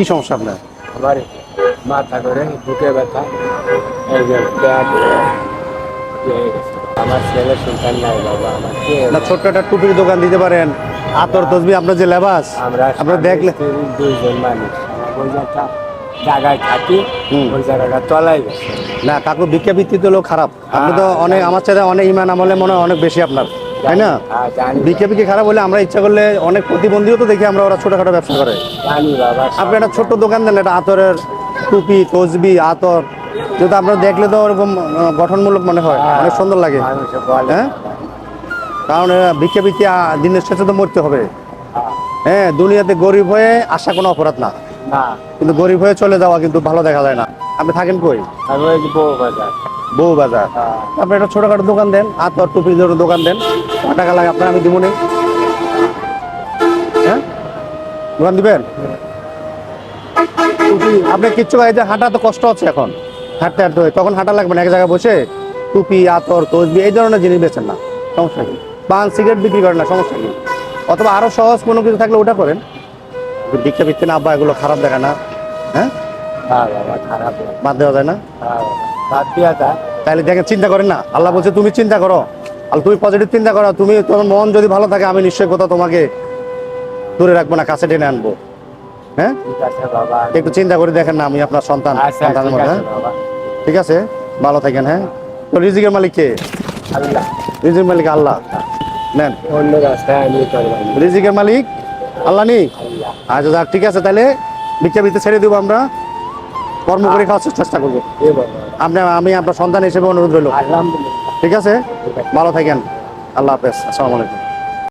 কি সমস্যা আপনার? আমার মাথা করে বুকে ব্যথা এই যে আমার ছেলে সন্তান নাই বাবা আমার না ছোট্ট একটা টুপির দোকান দিতে পারেন। আতর তসবি আপনার যে লেবাস আমরা আপনারা দেখলে দুইজন মানুষ। ওই জায়গাটা জায়গায় থাকি। ওই জায়গাটা গেছে। না কাকু ভিক্ষা বৃত্তিতে হলেও খারাপ। আপনি তো হ্যাঁ, অনেক আমার চাইতে অনেক ইমান আমলে মনে হয় অনেক বেশি আপনার। তাই না? হ্যাঁ, ভিক্ষা ভিক্ষা খারাপ হলে আমরা ইচ্ছা করলে অনেক প্রতিবন্ধীও তো দেখি আমরা ওরা ছোটখাটো ব্যবসা করে। আপনি একটা ছোট্ট দোকান দেন একটা আতরের টুপি তসবি আতর যেটা আপনার দেখলে তো ওরকম গঠনমূলক মনে হয় অনেক সুন্দর লাগে। হ্যাঁ? কারণ ভিক্ষা ভিক্ষা দিনের শেষে তো মরতে হবে। হ্যাঁ, হ্যাঁ দুনিয়াতে গরিব হয়ে আসা কোনো অপরাধ না। কিন্তু গরিব হয়ে চলে যাওয়া কিন্তু ভালো দেখা যায় না। আপনি থাকেন কই? বউ বাজার। আপনি একটা ছোটখাটো দোকান দেন আতর টুপি ধরে দোকান দেন কত টাকা লাগে আপনার আমি দিব নি হ্যাঁ? দোকান দিবেন? আপনি কিচ্ছু এই যে হাঁটা তো কষ্ট হচ্ছে এখন। হাঁটতে হাঁটতে হয়। তখন হাঁটা লাগবে না এক জায়গায় বসে টুপি আতর তসবি এই ধরনের জিনিস বেছেন না সমস্যা কি? পান সিগারেট বিক্রি করেন না সমস্যা কি? অথবা আরও সহজ কোনো কিছু থাকলে ওটা করেন। ভিক্ষা ভিত্তি না আব্বা এগুলো খারাপ দেখে না। হ্যাঁ? হ্যাঁ খারাপ। বাদ দেওয়া যায় না? হ্যাঁ, তাহলে দেখেন চিন্তা করেন না। আল্লাহ বলছে তুমি চিন্তা করো। আর তুমি পজিটিভ চিন্তা করো। তুমি তোমার মন যদি ভালো থাকে আমি নিশ্চয়ই কোথাও তোমাকে দূরে রাখব না কাছে টেনে আনব। হ্যাঁ? একটু চিন্তা করে দেখেন না আমি আপনার সন্তান আচ্ছা সন্তানের ঠিক আছে হ্যাঁ ঠিক আছে? ভালো থাকেন হ্যাঁ? তো রিজিকের মালিক কে? আল্লাহ। রিজিকের মালিক আল্লাহ। নেন। অন্য রাস্তায় আমি রিজিকের মালিক আল্লাহ নি আচ্ছা যাক ঠিক আছে তাহলে ভিক্ষা ভিত্তি ছেড়ে দেবো আমরা। কর্ম করে খাওয়ার চেষ্টা করব। আপনি আমি আপনার সন্তান হিসেবে অনুরোধ রইল। ঠিক আছে ঠিক আছে? ভালো থাকেন। আল্লাহ হাফেজ। আসসালামু আলাইকুম।